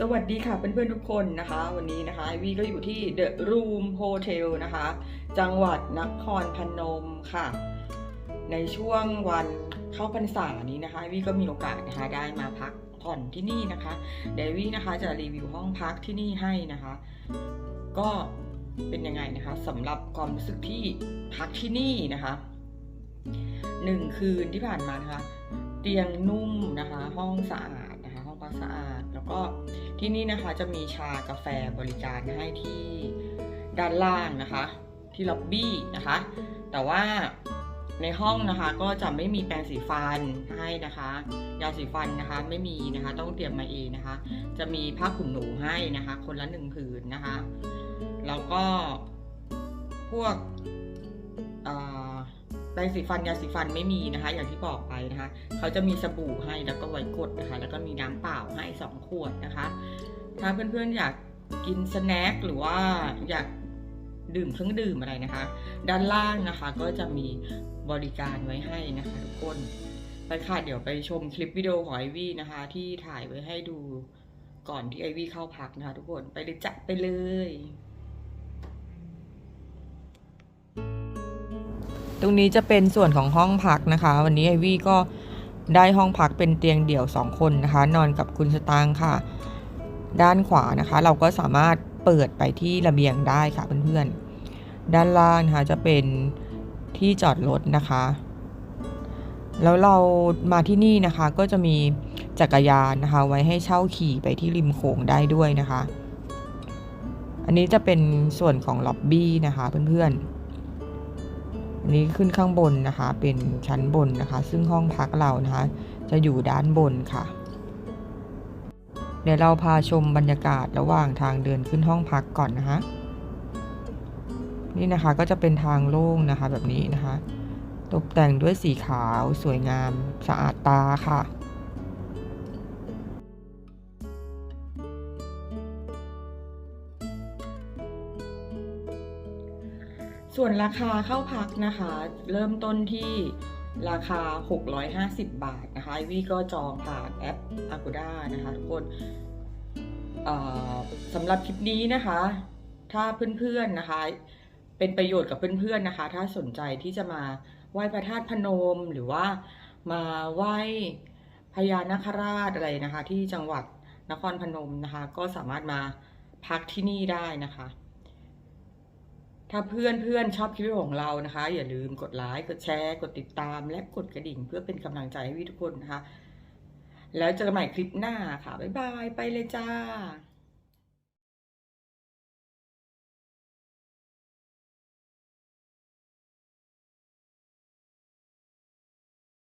สวัสดีค่ะเพื่อนๆทุกคนนะคะ วันนี้นะคะวีก็อยู่ที่ The Room Hotel นะคะ จังหวัดนครพนมค่ะ ในช่วงวันเข้าพรรษานี้นะคะวีก็มีโอกาสนะคะได้มาพักผ่อนที่นี่นะคะเดววีนะคะจะรีวิวห้องพักที่นี่ให้นะคะ ก็เป็นยังไงนะคะสำหรับความรู้สึกที่พักที่นี่นะคะหนึ่งคืนที่ผ่านมานะคะเตียงนุ่มนะคะ ห้องสะอาด คะห้องพักสะอาด แล้วก็ที่นี่นะคะจะมีชากาแฟบริการให้ที่ด้านล่างนะคะ ที่ล็อบบี้นะคะ แต่ว่าในห้องนะคะก็จะไม่มีแปรงสีฟันให้นะคะยาสีฟันนะคะไม่มีนะคะต้องเตรียมมาเองนะคะ จะมีผ้าขนหนูให้นะคะ คนละหนึ่งผืนนะคะ แล้วก็พวก แปรงสีฟันยาสีฟันไม่มีนะคะ อย่างที่บอกไปนะคะ เขาจะมีสบู่ให้แล้วก็ไว้กดนะคะ แล้วก็มีน้ำเปล่าให้สองขวดนะคะ ถ้าเพื่อนๆอยากกินสแน็คหรือว่าอยากดื่มเครื่องดื่มอะไรนะคะ ด้านล่างนะคะก็จะมีบริการไว้ให้นะคะทุกคนไปค่ะเดี๋ยวไปชมคลิปวิดีโอของไอวี่นะคะ ที่ถ่ายไว้ให้ดูก่อนที่ไอวี่เข้าพักนะคะ ทุกคนไปเลยจัดไปเลย ตรงนี้จะเป็นส่วนของห้องพักนะคะ วันนี้ไอวี่ก็ได้ห้องพักเป็นเตียงเดี่ยว 2 คนนะคะ นอนกับคุณสตางค์ค่ะ ด้านขวานะคะ เราก็สามารถเปิดไปที่ระเบียงได้ค่ะเพื่อนๆ ด้านล่างนะคะจะเป็นที่จอดรถนะคะ แล้วเรามาที่นี่นะคะก็จะมีจักรยานนะคะ ไว้ให้เช่าขี่ไปที่ริมโขงได้ด้วยนะคะ อันนี้จะเป็นส่วนของล็อบบี้นะคะเพื่อนๆ นี้ขึ้นข้างบนนะคะ เป็นชั้นบนนะคะ ซึ่งห้องพักเรานะคะ จะอยู่ด้านบนค่ะ เดี๋ยวเราพาชมบรรยากาศระหว่างทางเดินขึ้นห้องพักก่อนนะคะนี่นะคะก็จะเป็นทางโล่งนะคะแบบนี้นะคะ ตกแต่งด้วยสีขาวสวยงามสะอาดตาค่ะ ส่วนราคาเข้าพักนะคะ เริ่มต้นที่ราคา 650 บาทนะคะวี่ก็จองผ่านแอป Agoda นะคะทุกคนสำหรับคลิปนี้นะคะ ถ้าเพื่อนๆนะคะ เป็นประโยชน์กับเพื่อนๆนะคะ ถ้าสนใจที่จะมาไหว้พระธาตุพนมหรือว่ามาไหว้พญานาคราชอะไรนะคะ ที่จังหวัดนครพนมนะคะ ก็สามารถมาพักที่นี่ได้นะคะ ถ้าเพื่อนเพื่อนๆชอบคลิปของเรานะคะ อย่าลืมกดไลค์กดแชร์ กดติดตาม และกดกระดิ่ง เพื่อเป็นกำลังใจให้วิทุกคนนะคะ แล้วเจอกันใหม่คลิปหน้าค่ะ บ๊ายบาย ไปเลยจ้า